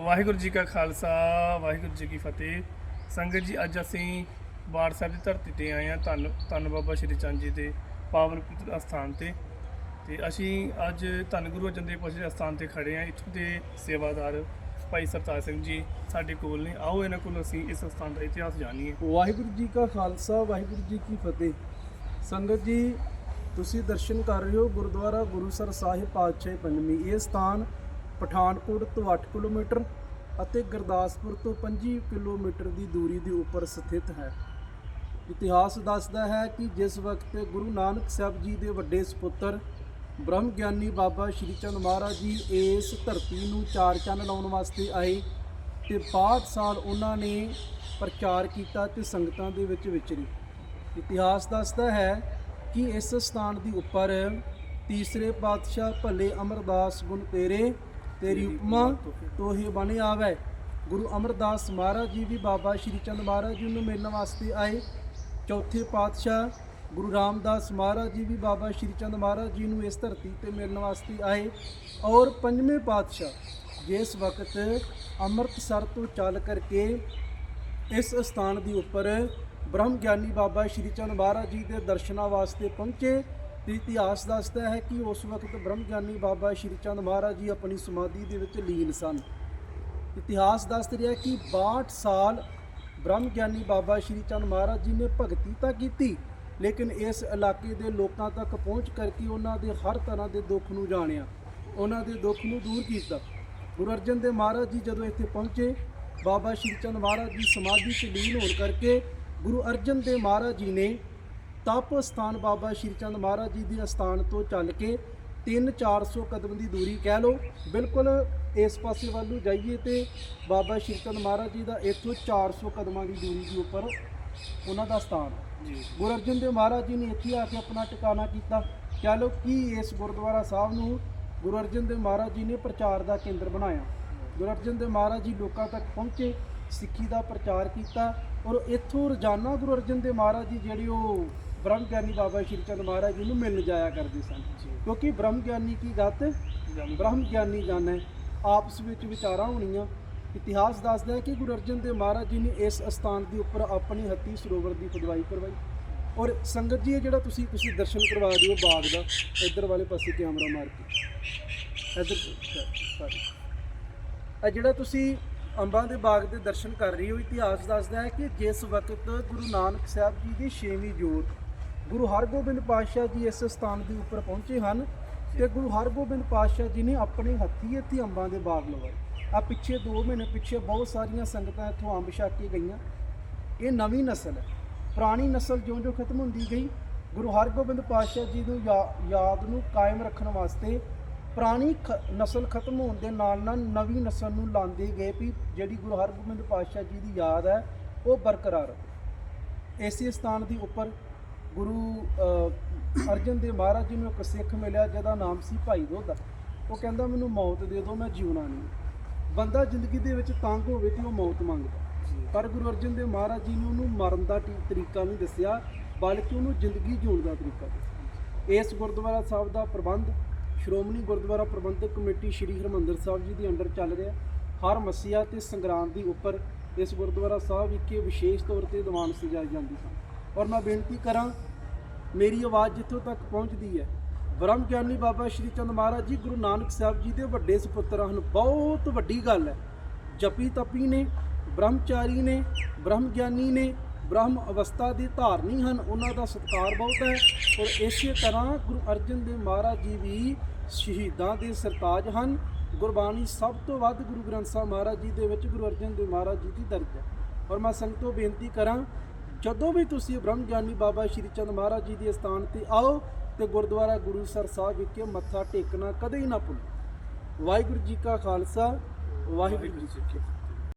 ਵਾਹਿਗੁਰੂ ਜੀ ਕਾ ਖਾਲਸਾ, ਵਾਹਿਗੁਰੂ ਜੀ ਕੀ ਫਤਿਹ। ਸੰਗਤ ਜੀ, ਅੱਜ ਅਸੀਂ ਬਾੜ ਸਾਹਿਬ ਦੀ ਧਰਤੀ ਤੇ ਆਏ ਹਾਂ, ਧੰਨ ਧੰਨ ਬਾਬਾ ਸ਼੍ਰੀ ਚੰਦ ਜੀ ਦੇ ਪਾਵਨ ਪਵਿੱਤਰ ਅਸਥਾਨ ਤੇ। ਤੇ ਅਸੀਂ ਅੱਜ ਧੰਨ ਗੁਰੂ ਅਰਜਨ ਦੇਵ ਜੀ ਅਸਥਾਨ ਤੇ ਖੜੇ ਹਾਂ, ਇੱਥੋਂ ਦੇ ਸੇਵਾਦਾਰ ਭਾਈ ਸਰਤਾਜ ਸਿੰਘ ਜੀ ਸਾਡੇ ਕੋਲ ਨੇ। ਆਓ, ਇਹਨਾਂ ਕੋਲ ਅਸੀਂ ਇਸ ਅਸਥਾਨ ਦਾ ਇਤਿਹਾਸ ਜਾਣੀਏ। ਵਾਹਿਗੁਰੂ ਜੀ ਕਾ ਖਾਲਸਾ, ਵਾਹਿਗੁਰੂ ਜੀ ਕੀ ਫਤਿਹ। ਸੰਗਤ ਜੀ, ਤੁਸੀਂ ਦਰਸ਼ਨ ਕਰ ਰਹੇ ਹੋ ਗੁਰਦੁਆਰਾ ਗੁਰੂਸਰ ਸਾਹਿਬ ਪਾਤਸ਼ਾਹ ਪੰਜਵੀਂ। ਇਹ ਸਥਾਨ ਪਠਾਨਕੋਟ ਤੋਂ 8 ਕਿਲੋਮੀਟਰ ਅਤੇ ਗੁਰਦਾਸਪੁਰ ਤੋਂ 25 ਕਿਲੋਮੀਟਰ ਦੀ ਦੂਰੀ ਦੇ ਉੱਪਰ ਸਥਿਤ ਹੈ। ਇਤਿਹਾਸ ਦੱਸਦਾ ਹੈ ਕਿ ਜਿਸ ਵਕਤ ਗੁਰੂ ਨਾਨਕ ਸਾਹਿਬ ਜੀ ਦੇ ਵੱਡੇ ਸੁਪੁੱਤਰ ਬ੍ਰਹਮ ਗਿਆਨੀ ਬਾਬਾ ਸ਼੍ਰੀ ਚੰਦ ਮਹਾਰਾਜ ਜੀ ਇਸ ਧਰਤੀ ਨੂੰ ਚਾਰ ਚੰਨ ਲਾਉਣ ਵਾਸਤੇ ਆਏ ਤੇ 62 ਸਾਲ ਉਹਨਾਂ ਨੇ ਪ੍ਰਚਾਰ ਕੀਤਾ ਤੇ ਸੰਗਤਾਂ ਦੇ ਵਿੱਚ ਵਿਚਰੀ। ਇਤਿਹਾਸ ਦੱਸਦਾ ਹੈ ਕਿ ਇਸ ਸਥਾਨ ਦੀ ਉੱਪਰ ਤੀਸਰੇ ਪਾਤਸ਼ਾਹ ਭੱਲੇ ਅਮਰਦਾਸ ਗੁਣ ਤੇਰੇ ਤੇਰੀ ਉਪਮਾ ਤੋਹੇ ਬਣ ਆਵੇ। ਗੁਰੂ ਅਮਰਦਾਸ ਮਹਾਰਾਜ ਜੀ ਵੀ ਬਾਬਾ ਸ਼੍ਰੀ ਚੰਦ ਮਹਾਰਾਜ ਜੀ ਨੂੰ ਮਿਲਣ ਵਾਸਤੇ ਆਏ। ਚੌਥੇ ਪਾਤਸ਼ਾਹ ਗੁਰੂ ਰਾਮਦਾਸ ਮਹਾਰਾਜ ਜੀ ਵੀ ਬਾਬਾ ਸ਼੍ਰੀ ਚੰਦ ਮਹਾਰਾਜ ਜੀ ਨੂੰ ਇਸ ਧਰਤੀ ਤੇ ਮਿਲਣ ਵਾਸਤੇ ਆਏ। ਔਰ ਪੰਜਵੇਂ ਪਾਤਸ਼ਾਹ ਜਿਸ ਵਕਤ ਅੰਮ੍ਰਿਤਸਰ ਤੋਂ ਚੱਲ ਕਰਕੇ ਇਸ ਸਥਾਨ ਦੀ ਉੱਪਰ ਬ੍ਰਹਮ ਗਿਆਨੀ ਬਾਬਾ ਸ਼੍ਰੀ ਚੰਦ ਮਹਾਰਾਜ ਜੀ ਦੇ ਦਰਸ਼ਨਾਂ ਵਾਸਤੇ ਪਹੁੰਚੇ ਇਤਿਹਾਸ ਦੱਸਦਾ ਹੈ ਕਿ ਉਸ ਵਕਤ ਬ੍ਰਹਮ ਗਿਆਨੀ ਬਾਬਾ ਸ਼੍ਰੀ ਚੰਦ ਮਹਾਰਾਜ ਜੀ ਆਪਣੀ ਸਮਾਧੀ ਦੇ ਵਿੱਚ ਲੀਨ ਸਨ। ਇਤਿਹਾਸ ਦੱਸ ਰਿਹਾ ਕਿ 62 ਸਾਲ ਬ੍ਰਹਮ ਗਿਆਨੀ ਬਾਬਾ ਸ਼੍ਰੀ ਚੰਦ ਮਹਾਰਾਜ ਜੀ ਨੇ ਭਗਤੀ ਤਾਂ ਕੀਤੀ, ਲੇਕਿਨ ਇਸ ਇਲਾਕੇ ਦੇ ਲੋਕਾਂ ਤੱਕ ਪਹੁੰਚ ਕਰਕੇ ਉਹਨਾਂ ਦੇ ਹਰ ਤਰ੍ਹਾਂ ਦੇ ਦੁੱਖ ਨੂੰ ਜਾਣਿਆ। ਉਹਨਾਂ ਦੇ ਦੁੱਖ ਨੂੰ ਦੂਰ ਕੀਤਾ। ਗੁਰੂ ਅਰਜਨ ਦੇਵ ਮਹਾਰਾਜ ਜੀ ਜਦੋਂ ਇੱਥੇ ਪਹੁੰਚੇ, ਬਾਬਾ ਸ਼੍ਰੀ ਚੰਦ ਮਹਾਰਾਜ ਦੀ ਸਮਾਧੀ 'ਚ ਲੀਨ ਹੋਣ ਕਰਕੇ ਗੁਰੂ ਅਰਜਨ ਦੇਵ ਮਹਾਰਾਜ ਜੀ ਨੇ ਤਪ ਸਥਾਨ ਬਾਬਾ ਸ਼੍ਰੀ ਚੰਦ ਮਹਾਰਾਜ ਜੀ ਦੇ ਅਸਥਾਨ ਤੋਂ ਚੱਲ ਕੇ 3-400 ਕਦਮ ਦੀ ਦੂਰੀ ਕਹਿ ਲਓ ਬਿਲਕੁਲ ਇਸ ਪਾਸੇ ਵੱਲ ਨੂੰ ਜਾਈਏ ਤੇ ਬਾਬਾ ਸ਼੍ਰੀ ਚੰਦ ਮਹਾਰਾਜ ਜੀ ਦਾ ਇੱਥੋਂ 400 ਕਦਮਾਂ ਦੀ ਦੂਰੀ ਦੇ ਉੱਪਰ ਉਹਨਾਂ ਦਾ ਸਥਾਨ। ਜੀ। ਗੁਰੂ ਅਰਜਨ ਦੇਵ ਮਹਾਰਾਜ ਜੀ ਨੇ ਇੱਥੇ ਆ ਕੇ ਆਪਣਾ ਟਿਕਾਣਾ ਕੀਤਾ। ਕਹਿ ਲਓ ਕਿ ਇਸ ਗੁਰਦੁਆਰਾ ਸਾਹਿਬ ਨੂੰ ਗੁਰੂ ਅਰਜਨ ਦੇਵ ਮਹਾਰਾਜ ਜੀ ਨੇ ਪ੍ਰਚਾਰ ਦਾ ਕੇਂਦਰ ਬਣਾਇਆ। ਗੁਰੂ ਅਰਜਨ ਦੇਵ ਮਹਾਰਾਜ ਜੀ ਲੋਕਾਂ ਤੱਕ ਪਹੁੰਚੇ ਸਿੱਖੀ ਦਾ ਪ੍ਰਚਾਰ ਕੀਤਾ ਔਰ ਇੱਥੋਂ ਰੋਜ਼ਾਨਾ ਗੁਰੂ ਅਰਜਨ ਦੇਵ ਮਹਾਰਾਜ ਜੀ ਜਿਹੜੇ ਉਹ ਬ੍ਰਹਮ ਗਿਆਨੀ ਬਾਬਾ ਸ਼੍ਰੀ ਚੰਦ ਮਹਾਰਾਜ ਜੀ ਨੂੰ ਮਿਲਣ ਜਾਇਆ ਕਰਦੇ ਸਨ। ਕਿਉਂਕਿ ਬ੍ਰਹਮ ਗਿਆਨੀ ਕੀ ਗਤ ਬ੍ਰਹਮ ਗਿਆਨੀ ਜਾਣੈ। ਆਪਸ ਵਿੱਚ ਵਿਚਾਰਾਂ ਹੋਣੀਆਂ। ਇਤਿਹਾਸ ਦੱਸਦਾ ਹੈ ਕਿ ਗੁਰੂ ਅਰਜਨ ਦੇਵ ਮਹਾਰਾਜ ਜੀ ਨੇ ਇਸ ਅਸਥਾਨ ਦੇ ਉੱਪਰ ਆਪਣੀ ਹੱਥੀ ਸਰੋਵਰ ਦੀ ਖੁਦਵਾਈ ਕਰਵਾਈ। ਔਰ ਸੰਗਤ ਜੀ ਇਹ ਜਿਹੜਾ ਤੁਸੀਂ ਤੁਸੀਂ ਦਰਸ਼ਨ ਕਰਵਾ ਦਿਓ ਬਾਗ ਦਾ ਇੱਧਰ ਵਾਲੇ ਪਾਸੇ ਕੈਮਰਾ ਮਾਰ ਕੇ। ਇੱਧਰ sorry। ਇਹ ਜਿਹੜਾ ਤੁਸੀਂ ਅੰਬਾਂ ਦੇ ਬਾਗ ਦੇ ਦਰਸ਼ਨ ਕਰ ਰਹੇ ਹੋ ਇਤਿਹਾਸ ਦੱਸਦਾ ਹੈ ਕਿ ਜਿਸ ਵਕਤ ਗੁਰੂ ਨਾਨਕ ਸਾਹਿਬ ਜੀ ਦੀ ਛੇਵੀਂ ਜੋਤ ਗੁਰੂ ਹਰਗੋਬਿੰਦ ਪਾਤਸ਼ਾਹ ਜੀ ਇਸ ਸਥਾਨ ਦੇ ਉੱਪਰ ਪਹੁੰਚੇ ਹਨ ਤੇ ਗੁਰੂ ਹਰਗੋਬਿੰਦ ਪਾਤਸ਼ਾਹ ਜੀ ਨੇ ਆਪਣੇ ਹੱਥੀਂ ਇੱਥੇ ਅੰਬਾਂ ਦੇ ਬਾਗ ਲਵਾਏ। ਆ ਪਿੱਛੇ 2 ਮਹੀਨੇ ਪਿੱਛੇ ਬਹੁਤ ਸਾਰੀਆਂ ਸੰਗਤਾਂ ਇੱਥੋਂ ਅੰਬ ਛਕ ਕੇ ਗਈਆਂ। ਇਹ ਨਵੀਂ ਨਸਲ ਹੈ। ਪੁਰਾਣੀ ਨਸਲ ਜਿਉਂ-ਜਿਉਂ ਖਤਮ ਹੁੰਦੀ ਗਈ, ਗੁਰੂ ਹਰਗੋਬਿੰਦ ਪਾਤਸ਼ਾਹ ਜੀ ਨੂੰ ਯਾ- ਯਾਦ ਨੂੰ ਕਾਇਮ ਰੱਖਣ ਵਾਸਤੇ ਪੁਰਾਣੀ ਖ- ਨਸਲ ਖਤਮ ਹੋਣ ਦੇ ਨਾਲ ਨਾਲ ਨਵੀਂ ਨਸਲ ਨੂੰ ਲਾਉਂਦੇ ਗਏ ਵੀ ਜਿਹੜੀ ਗੁਰੂ ਹਰਗੋਬਿੰਦ ਪਾਤਸ਼ਾਹ ਜੀ ਦੀ ਯਾਦ ਹੈ, ਉਹ ਬਰਕਰਾਰ ਰਹੇ। ਇਸੇ ਸਥਾਨ ਦੇ ਉੱਪਰ ਗੁਰੂ ਅਰਜਨ ਦੇਵ ਮਹਾਰਾਜ ਜੀ ਨੂੰ ਇੱਕ ਸਿੱਖ ਮਿਲਿਆ, ਜਿਹਦਾ ਨਾਮ ਸੀ ਭਾਈ ਦੋਦਾ ਉਹ ਕਹਿੰਦਾ, ਮੈਨੂੰ ਮੌਤ ਦੇ ਦਿਓ, ਮੈਂ ਜਿਉਣਾ ਨਹੀਂ। ਬੰਦਾ ਜ਼ਿੰਦਗੀ ਦੇ ਵਿੱਚ ਤੰਗ ਹੋਵੇ ਤੇ ਉਹ ਮੌਤ ਮੰਗਦਾ। ਪਰ ਗੁਰੂ ਅਰਜਨ ਦੇਵ ਮਹਾਰਾਜ ਜੀ ਨੇ ਉਹਨੂੰ ਮਰਨ ਦਾ ਤਰੀਕਾ ਨਹੀਂ ਦੱਸਿਆ, ਬਲਕਿ ਉਹਨੂੰ ਜ਼ਿੰਦਗੀ ਜਿਉਣ ਦਾ ਤਰੀਕਾ ਦੱਸਿਆ। ਇਸ ਗੁਰਦੁਆਰਾ ਸਾਹਿਬ ਦਾ ਪ੍ਰਬੰਧ, ਸ਼੍ਰੋਮਣੀ ਗੁਰਦੁਆਰਾ ਪ੍ਰਬੰਧਕ ਕਮੇਟੀ ਸ੍ਰੀ ਹਰਿਮੰਦਰ ਸਾਹਿਬ ਜੀ ਦੇ ਅੰਡਰ ਚੱਲ ਰਿਹਾ। ਹਰ ਮਸੀਹਾ ਤੇ ਸੰਗਰਾਂਦ ਦੀ ਉੱਪਰ ਇਸ ਗੁਰਦੁਆਰਾ ਸਾਹਿਬ ਵਿਖੇ ਵਿਸ਼ੇਸ਼ ਤੌਰ ਤੇ ਦੀਵਾਨ ਸਜਾਈ ਜਾਂਦੀ ਸਨ ਔਰ ਮੈਂ ਬੇਨਤੀ ਕਰਾਂ, ਮੇਰੀ ਆਵਾਜ਼ ਜਿੱਥੋਂ ਤੱਕ ਪਹੁੰਚਦੀ ਹੈ, ਬ੍ਰਹਮ ਗਿਆਨੀ ਬਾਬਾ ਸ਼੍ਰੀ ਚੰਦ ਮਹਾਰਾਜ ਜੀ, ਗੁਰੂ ਨਾਨਕ ਸਾਹਿਬ ਜੀ ਦੇ ਵੱਡੇ ਸੁਪੁੱਤਰ ਹਨ, ਬਹੁਤ ਵੱਡੀ ਗੱਲ ਹੈ। ਜਪੀ ਤਪੀ ਨੇ, ਬ੍ਰਹਮਚਾਰੀ ਨੇ, ਬ੍ਰਹਮ ਗਿਆਨੀ ਨੇ, ਬ੍ਰਹਮ ਅਵਸਥਾ ਦੇ ਧਾਰਨੀ ਹਨ, ਉਹਨਾਂ ਦਾ ਸਤਿਕਾਰ ਬਹੁਤ ਹੈ। ਔਰ ਇਸੇ ਤਰ੍ਹਾਂ ਗੁਰੂ ਅਰਜਨ ਦੇਵ ਮਹਾਰਾਜ ਜੀ ਵੀ ਸ਼ਹੀਦਾਂ ਦੇ ਸਰਤਾਜ ਹਨ। ਗੁਰਬਾਣੀ ਸਭ ਤੋਂ ਵੱਧ ਗੁਰੂ ਗ੍ਰੰਥ ਸਾਹਿਬ ਮਹਾਰਾਜ ਜੀ ਦੇ ਵਿੱਚ ਗੁਰੂ ਅਰਜਨ ਦੇਵ ਮਹਾਰਾਜ ਜੀ ਦੀ ਦਰਜ ਹੈ। ਔਰ ਮੈਂ ਸੰਗਤੋਂ ਬੇਨਤੀ ਕਰਾਂ ਜਦੋਂ ਵੀ ਤੁਸੀਂ ਬ੍ਰਹਮ ਗਿਆਨੀ ਬਾਬਾ ਸ਼੍ਰੀ ਚੰਦ ਮਹਾਰਾਜ ਜੀ ਦੇ ਸਥਾਨ ਤੇ ਆਓ ਤੇ ਗੁਰਦੁਆਰਾ ਗੁਰੂਸਰ ਸਾਹਿਬ ਵਿਖੇ ਮੱਥਾ ਟੇਕਣਾ ਕਦੇ ਹੀ ਨਾ ਭੁੱਲੋ। ਵਾਹਿਗੁਰੂ ਜੀ ਕਾ ਖਾਲਸਾ, ਵਾਹਿਗੁਰੂ ਜੀ ਕੀ ਫਤਿਹ।